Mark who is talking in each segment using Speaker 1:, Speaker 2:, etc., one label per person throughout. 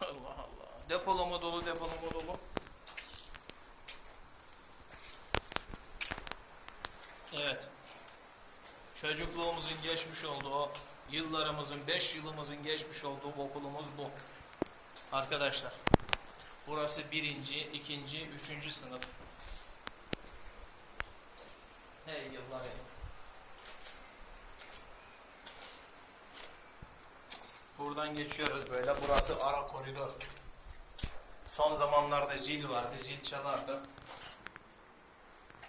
Speaker 1: Allah Allah. Depolama dolu, depolama dolu. Evet. Çocukluğumuzun geçmiş olduğu, yıllarımızın, 5 yılımızın geçmiş olduğu okulumuz bu. Arkadaşlar. Burası birinci, ikinci, üçüncü sınıf. Hey yıllar hey. Buradan geçiyoruz böyle. Burası ara koridor. Son zamanlarda zil vardı. Zil çalardı.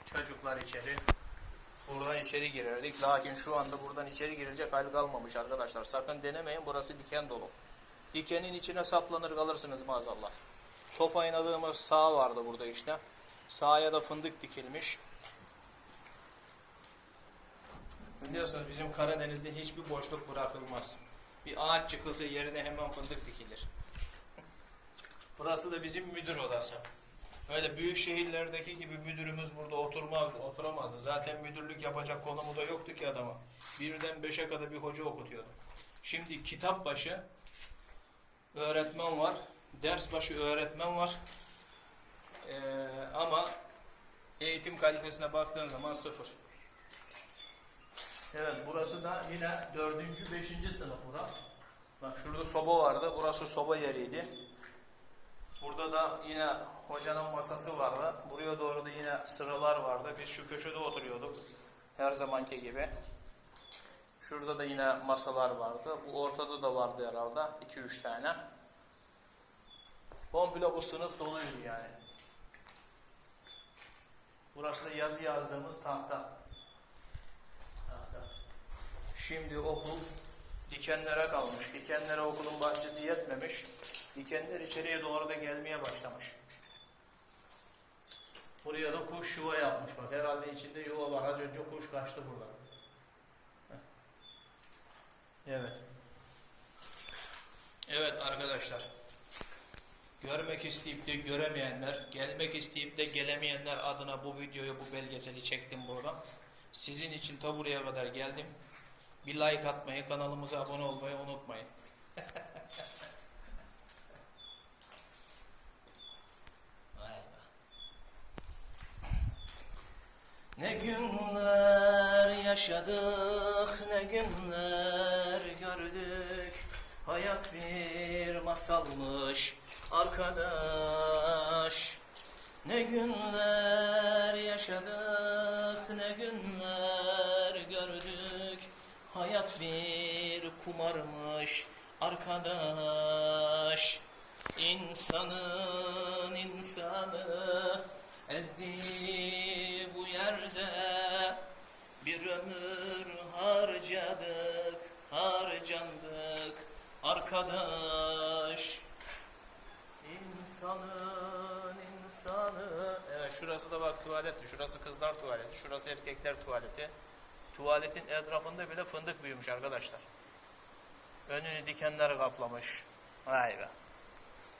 Speaker 1: Çocuklar içeri. Buradan içeri girerdik. Lakin şu anda buradan içeri girecek hal kalmamış arkadaşlar. Sakın denemeyin. Burası diken dolu. Dikenin içine saplanır kalırsınız maazallah. Top oynadığımız sağ vardı burada işte. Sağa da fındık dikilmiş. Biliyorsunuz bizim Karadeniz'de hiçbir boşluk bırakılmaz. Bir ağaç çıkılsa yerine hemen fındık dikilir. Burası da bizim müdür odası. Öyle büyük şehirlerdeki gibi müdürümüz burada oturmazdı, oturamazdı. Zaten müdürlük yapacak konumu da yoktu ki adama. Birden beşe kadar bir hoca okutuyordu. Şimdi kitap başı öğretmen var, ders başı öğretmen var. Ee, ama eğitim kalitesine baktığın zaman sıfır. Evet burası da yine dördüncü, beşinci sınıf bura. Bak şurada soba vardı. Burası soba yeriydi. Burada da yine hocanın masası vardı. Buraya doğru da yine sıralar vardı. Biz şu köşede oturuyorduk. Her zamanki gibi. Şurada da yine masalar vardı. Bu ortada da vardı herhalde. 2-3 tane. Komple bu sınıf doluydu yani. Burası da yazı yazdığımız tahta. Şimdi okul dikenlere kalmış. Dikenlere okulun bahçesi yetmemiş. Dikenler içeriye doğru da gelmeye başlamış. Buraya da kuş yuva yapmış. Bak herhalde içinde yuva var. Az önce kuş kaçtı buradan. Evet. Evet arkadaşlar. Görmek isteyip de göremeyenler, gelmek isteyip de gelemeyenler adına bu videoyu, bu belgeseli çektim burada. Sizin için ta kadar geldim. Bir like atmayı, kanalımıza abone olmayı unutmayın. Ne günler yaşadık, ne günler gördük. Hayat bir masalmış arkadaş. Ne günler yaşadık, ne günler. Hayat bir kumarmış arkadaş. İnsanın insanı ezdi bu yerde. Bir ömür harcadık, harcandık arkadaş. İnsanın insanı. Evet şurası da bak tuvaletti. Şurası kızlar tuvaleti. Şurası erkekler tuvaleti. Tuvaletin etrafında bile fındık büyümüş arkadaşlar. Önünü dikenler kaplamış. Vay be.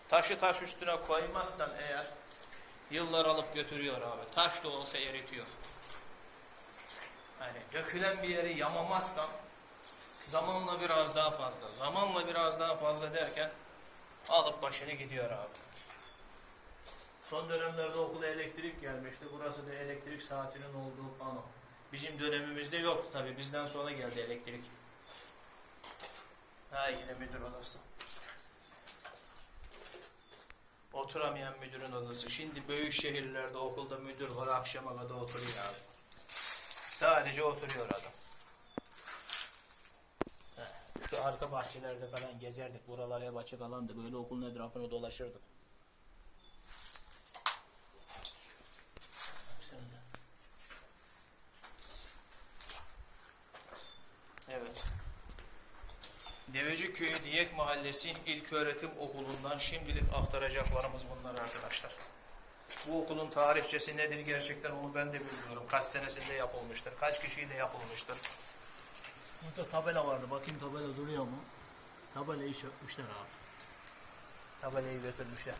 Speaker 1: Taşı taş üstüne koymazsan eğer yıllar alıp götürüyor abi. Taş da olsa eritiyor. Yani dökülen bir yeri yamamazsan zamanla biraz daha fazla, zamanla biraz daha fazla derken alıp başını gidiyor abi. Son dönemlerde okula elektrik gelmişti. Burası da elektrik saatinin olduğu pano. Bizim dönemimizde yoktu tabi. Bizden sonra geldi elektrik. Ha yine müdür odası. Oturamayan müdürün odası. Şimdi büyük şehirlerde okulda müdür var. Akşama kadar oturuyor abi. Sadece oturuyor adam. Şu arka bahçelerde falan gezerdik. Buralar hep açık. Böyle okulun etrafını dolaşırdık. Baksana. Evet. Deveci Köyü Diyek Mahallesi İlköğretim Okulu'ndan şimdilik aktaracaklarımız bunlar arkadaşlar. Bu okulun tarihçesi nedir gerçekten onu ben de bilmiyorum. Kaç senesinde yapılmıştır, kaç kişiyle yapılmıştır.
Speaker 2: Burada tabela vardı. Bakayım tabela duruyor mu? Tabelayı sökmüşler abi.
Speaker 1: Tabelayı götürmüşler.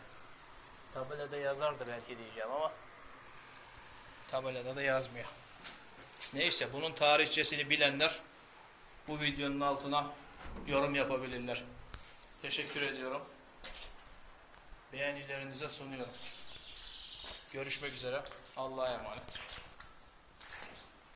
Speaker 1: Tabelada yazardı belki diyeceğim ama tabelada da yazmıyor. Neyse bunun tarihçesini bilenler bu videonun altına yorum yapabilirler. Teşekkür ediyorum. beğenilerinize sunuyorum. Görüşmek üzere. Allah'a emanet.